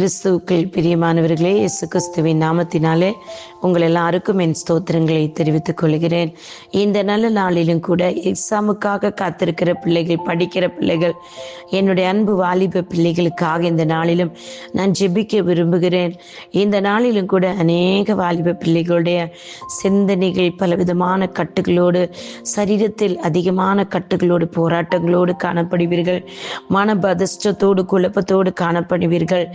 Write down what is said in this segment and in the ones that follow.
கிறிஸ்துவுக்குள் பிரியமானவர்களே இயேசு கிறிஸ்துவின் நாமத்தினாலே உங்கள் எல்லாருக்கும் என் ஸ்தோத்திரங்களை தெரிவித்துக் கொள்கிறேன். இந்த நல்ல நாளிலும் கூட எக்ஸாமுக்காக காத்திருக்கிற பிள்ளைகள் படிக்கிற பிள்ளைகள் என்னுடைய அன்பு வாலிப பிள்ளைகளுக்காக இந்த நாளிலும் நான் ஜெபிக்க விரும்புகிறேன். இந்த நாளிலும் கூட அநேக வாலிப பிள்ளைகளுடைய சிந்தனைகள் பலவிதமான கட்டுகளோடு சரீரத்தில் அதிகமான கட்டுகளோடு போராட்டங்களோடு காணப்படுவீர்கள். மனபதிஷ்டத்தோடு குழப்பத்தோடு காணப்படுவீர்கள்.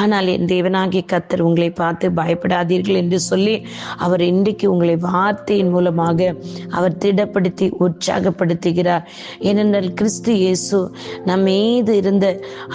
ஆனால் என் தேவனாகிய கத்தர் உங்களை பார்த்து பயப்படாதீர்கள் என்று சொல்லி அவர் இன்றைக்கு உங்களை வார்த்தையின் மூலமாக அவர் திடப்படுத்தி உற்சாகப்படுத்துகிறார். ஏனென்றால் கிறிஸ்து இயேசு நம் மீது இருந்த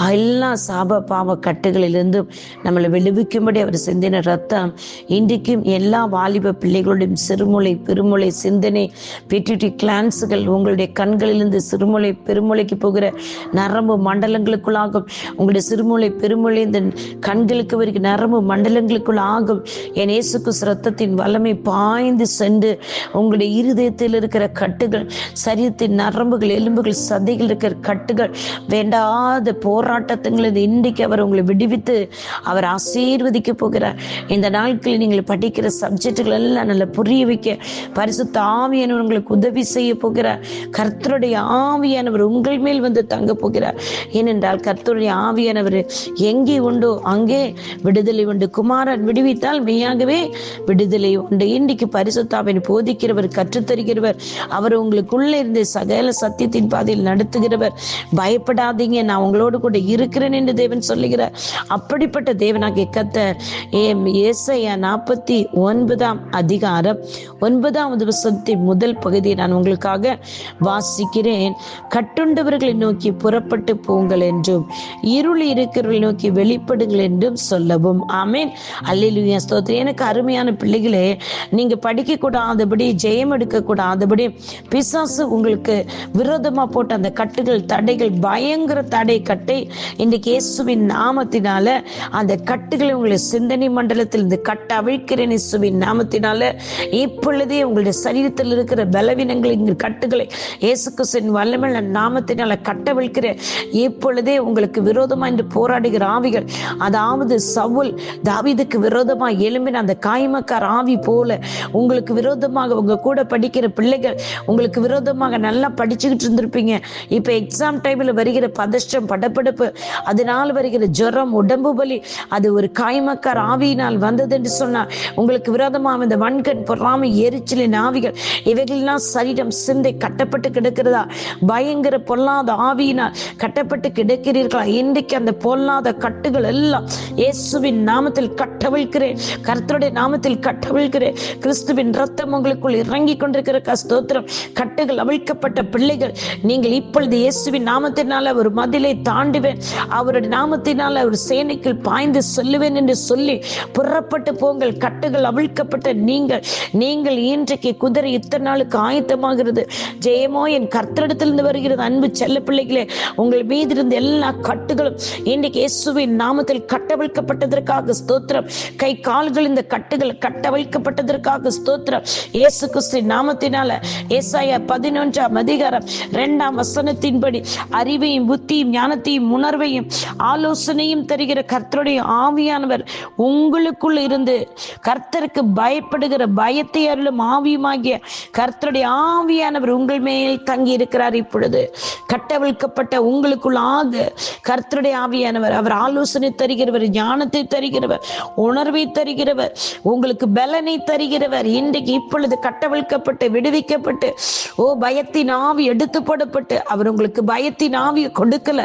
எல்லா சாப பாவ கட்டுகளிலிருந்தும் நம்மளை விடுவிக்கும்படி அவர் சிந்தின ரத்தம் இன்றைக்கும் எல்லா வாலிப பிள்ளைகளுடைய சிறுமுலை பெருமுளை சிந்தனை பிடிடி கிளான்ஸுகள் உங்களுடைய கண்களிலிருந்து சிறுமுலை பெருமுளைக்கு போகிற நரம்பு மண்டலங்களுக்குள்ளாகும். உங்களுடைய சிறுமுலை பெருமுளை இந்த கண்களுக்கு வரைக்கும் நரம்பு மண்டலங்களுக்குள் ஆகும். என் இயேசுக்கு ரத்தத்தின் வல்லமை பாய்ந்து சென்று உங்களுடைய இருதயத்தில் இருக்கிற கட்டுகள் சரீரத்தின் நரம்புகள் எலும்புகள் சதைகள் இருக்கிற கட்டுகள் வேண்டாத போராட்டத்துங்களை இன்றைக்கு அவர் உங்களை விடுவித்து அவர் ஆசீர்வதிக்க போகிறார். இந்த நாட்களில் நீங்கள் படிக்கிற சப்ஜெக்டுகள் எல்லாம் நல்லா புரிய வைக்க பரிசு ஆவியானவர் உங்களுக்கு உதவி செய்ய போகிறார். கர்த்தருடைய ஆவியானவர் உங்கள் மேல் வந்து தங்க போகிறார். ஏனென்றால் கர்த்தருடைய ஆவியானவர் எங்கே உண்டு அங்கே விடுதலை உண்டு. குமாரன் விடுவித்தால் மெய்யாகவே விடுதலை உண்டு. இன்றைக்கு பரிசுத்தாவின் போதிக்கிறவர் கற்றுத்தருகிறவர் அவர் உங்களுக்குள்ளே இருந்து சகல சத்தியத்தின் பாதையில் நடத்துகிறவர். பயப்படாதீங்க நான் உங்களோடு கூட இருக்கிறேன் என்று தேவன் சொல்லுகிறார். அப்படிப்பட்ட தேவனாகிய கத்தர் ஏம் ஏசையா நாற்பத்தி ஒன்பதாம் அதிகாரம் ஒன்பதாவது வசனத்தின் முதல் பகுதியை நான் உங்களுக்காக வாசிக்கிறேன். கட்டுண்டவர்களை நோக்கி புறப்பட்டு போங்கள் என்றும் இருள் இருக்கிறவர்களை நோக்கி வெளிப்படுங்கள் என்றும் சொல்லவும். ஆமேன். அல்லேலூயா. ஸ்தோத்திரம். எனக்கு அருமையான பிள்ளைகளே நீங்க படிக்க கூடாதபடி ஜெயம் எடுக்க கூடாதபடி பிசாசு உங்களுக்கு விரோதமா போட்ட அந்த கட்டுகள் தடைகள் பயங்கர தடை கட்டை இன்றைக்கு இயேசுவின் நாமத்தினால அந்த கட்டுகளை உங்களுடைய சிந்தனை மண்டலத்தில் இந்த கட்ட அவிழ்க்கிறேன் இயேசுவின் நாமத்தினால. இப்பொழுதே உங்களுடைய சரீரத்தில் இருக்கிற பலவீனங்களின் கட்டுகளை இயேசு கிறிஸ்துவின் வல்லமல்ல நாமத்தினால கட்டவிழ்க்கிற இப்பொழுதே உங்களுக்கு விரோதமா என்று போராடுகிற ஆவிகள் அதாவது சவுல் தாவிதுக்கு விரோதமா எழும்பின அந்த காய்மக்கார் ஆவி போல உங்களுக்கு விரோதமாக உங்க கூட படிக்கிற பிள்ளைகள் உங்களுக்கு விரோதமாக நல்லா படிச்சுக்கிட்டு இருந்திருப்பீங்க. இப்ப எக்ஸாம் டைம்ல வருகிற பதஷ்டம் படப்படப்பு அதனால் வருகிற ஜுரம் உடம்பு பலி அது ஒரு காய்மக்கார் ஆவியினால் வந்தது என்று சொன்னார். உங்களுக்கு விரோதமாக இந்த வன்கண் பொறாமை எரிச்சலின் ஆவிகள் இவைகளெல்லாம் சரீரம் சிந்தை கட்டப்பட்டு கிடக்கிறதா? பயங்கர பொல்லாத ஆவியினால் கட்டப்பட்டு கிடக்கிறீர்களா? இன்றைக்கு அந்த பொல்லாத கட்டுகள் எல்லாம் இயேசுவின் நாமத்தில் கட்டவிழ்கிறேன் கர்த்தருடைய நாமத்தில் கட்டவிழ்கிறேன் கிறிஸ்துவின் ரத்தம் உங்களுக்குள் இறங்கி கொண்டிருக்கிற கஸ்தோத்திரம் கட்டுகள் அவிழ்க்கப்பட்ட பிள்ளைகள் நீங்கள் இப்பொழுது இயேசுவின் நாமத்தினால ஒரு மதிலை தாண்டுவேன். அவருடைய நாமத்தினால ஒரு சேனைக்குள் பாய்ந்து சொல்லுவேன் என்று சொல்லி புறப்பட்டு போங்கள். கட்டுகள் அவிழ்க்கப்பட்ட நீங்கள் நீங்கள் இன்றைக்கு குதிரை இத்தனை நாளுக்கு ஆயத்தமாகிறது. ஜெயமோ என் கர்த்தரிடத்திலிருந்து வருகிறது. அன்பு செல்ல பிள்ளைகளே உங்கள் மீது இருந்த எல்லா கட்டுகளும் இன்றைக்கு இயேசுவின் நாமத்தில் கட்டவிழ்க்கப்பட்டதற்காக ஸ்தோத்திரம். கை கால்கள் இந்த கட்டுகள் கட்டவிழ்க்கப்பட்டதற்காக ஸ்தோத்திரம். இயேசு கிறிஸ்து நாமத்தினால ஏசாய பதினொன்றாம் அதிகாரம் இரண்டாம் வசனத்தின்படி அறிவையும் புத்தியும் ஞானத்தையும் உணர்வையும் ஆலோசனையும் தருகிற கர்த்தருடைய ஆவியானவர் உங்களுக்குள் இருந்து கர்த்தருக்கு பயப்படுகிற பயத்தை அருளும் ஆவியுமாகிய கர்த்தருடைய ஆவியானவர் உங்கள் மேல் தங்கி இருக்கிறார் இப்பொழுது. கட்டவிழ்க்கப்பட்ட உங்களுக்குள் ஆக கர்த்தருடைய ஆவியானவர் அவர் ஆலோசனை தருகிறவர் ஞானத்தை தருகிறவர் உணர்வை தருகிறவர் உங்களுக்கு பலனை தருகிறவர். இன்றைக்கு இப்பொழுது கட்டவிழ்க்கப்பட்டு விடுவிக்கப்பட்டு ஓ பயத்தின் ஆவி எடுத்து போடப்பட்டு அவர் உங்களுக்கு பயத்தின் ஆவியை கொடுக்கல.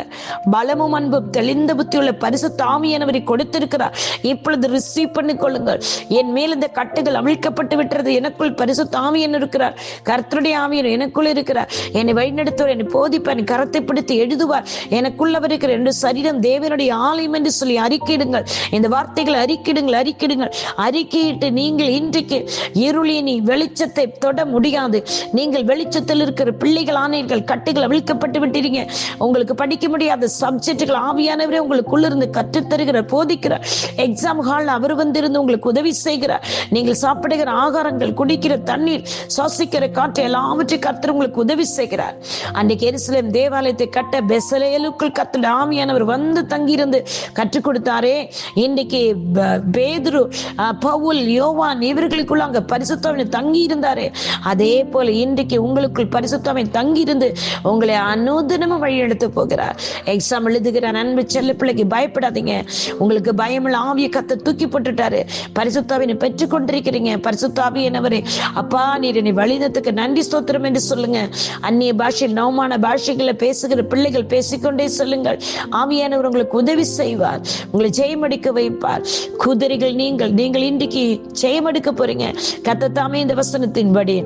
பலமும் அன்பும் தெளிந்த புத்தியுள்ள பரிசு தாமியானவரை கொடுத்திருக்கிறார். இப்பொழுது ரிசீவ் பண்ணி கொள்ளுங்கள். என் மேல் இந்த கட்டுகள் அவிழ்க்கப்பட்டு விட்டுறது எனக்குள் பரிசு தாமியன் இருக்கிறார். கர்த்தருடைய ஆவியன் எனக்குள் இருக்கிறார். என்னை வழிநடத்துவார். என்னை போதிப்பார். கரத்தை பிடித்து எழுதுவார். எனக்குள்ளவர் இருக்கிற என்று சரீரம் தேவனுடைய ஆலயம் என்று சொல்லி அறிக்கிடுங்கள் இந்த வார்த்தைகளை அறிக்கிடுங்கள் அறிக்கிடுங்கள் அறிக்கையிட்டு நீங்கள் இன்றைக்கு இருளினி வெளிச்சத்தை தொட முடியாது. நீங்கள் வெளிச்சத்தில் இருக்கிற பிள்ளைகள் ஆணையர்கள் கட்டுகள் அவிழ்க்கப்பட்டு விட்டீங்க உங்களுக்கு படிக்க முடியாத சப்ஜெக்டுகள் ஆவியானவரே உங்களுக்குள்ள இருந்து கற்றுத்தருகிறார் போதிக்கிறார் எக்ஸாம் ஹால் அவர் வந்திருந்து உங்களுக்கு உதவி செய்கிறார் நீங்கள் சாப்பிடுகிற ஆகாரங்கள் குடிக்கிற தண்ணீர் சுவாசிக்கிற காற்று எல்லாவற்றையும் கர்த்தர் உங்களுக்கு உதவி செய்கிறார். அன்னைக்கு எருசலேம் தேவாலயத்தை கட்ட பெசலேலுக்குள் கத்துட ஆவியானவர் வந்து தங்கியிருந்து கற்றுக் கொடுத்தாரே இன்றைக்கு ப- பேதுரு பவுல் யோவான் இவர்களுக்குள்ள அங்க பரிசுத்தவன் தங்கி இருந்தாரே அதே போல இன்றைக்கு உங்களுக்குள் பரிசுத்தவன் தங்கி இருந்து உங்களை அனுதினமும் வழி எடுத்து போகிறார். எக்ஸாம் எழுதுகிற நன்மை செல்ல பிள்ளைக்கு பயப்படாதீங்க. உங்களுக்கு பயமில்ல ஆவிய கத்தை தூக்கி போட்டுட்டாரு. பரிசுத்தாவினை பெற்றுக் கொண்டிருக்கிறீங்க பரிசுத்தாவியனவரே அப்பா நீர் என்னை வழிநத்துக்கு நன்றி ஸ்தோத்திரம் என்று சொல்லுங்க. அந்நிய பாஷையில் நவமான பாஷைகளை பேசுகிற பிள்ளைகள் பேசிக்கொண்டே சொல்லுங்கள். ஆவியானவர் உங்களுக்கு உதவி செய்வார். வைப்பார். உங்களை ஜெயமடிக்க வைப்பார். குதிரைகள் நீங்கள் நீங்கள் இன்றைக்கு ஜெயமடிக்க போறீங்க. கத்தத்தாமே இந்த வசனத்தின்படி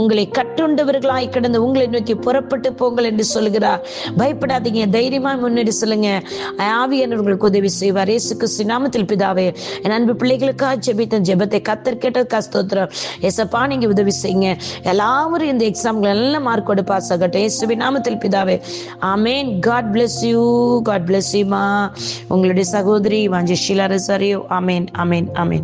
உங்களை கட்டுண்டவர்களாய் கிடந்து உங்களை நோக்கி புறப்பட்டு போங்கள் என்று சொல்கிறார் பயப்படாதீங்க தைரியமா முன்னேறி சொல்லுங்க. ஆவியானவர்களுக்கு உதவி செய்வார். இயேசு கிறிஸ்து நாமத்தில் பிதாவே என் அன்பு பிள்ளைகளுக்காக ஜெபித்த ஜெபத்தை கத்தர் கேட்டது கஸ்தோத்திரம் ஏசப்பா நீங்க உதவி செய்யுங்க. எல்லாரும் இந்த எக்ஸாம்கள் நல்ல மார்க்கோடு பாஸ் ஆகட்டும் இயேசுவின் நாமத்தில் பிதாவே amen. God bless you God bless யூமா உங்களுடைய சகோதரி வாஞ்சி ஷீலா ரசாரியோ ஆமேன் ஆமேன் ஆமேன்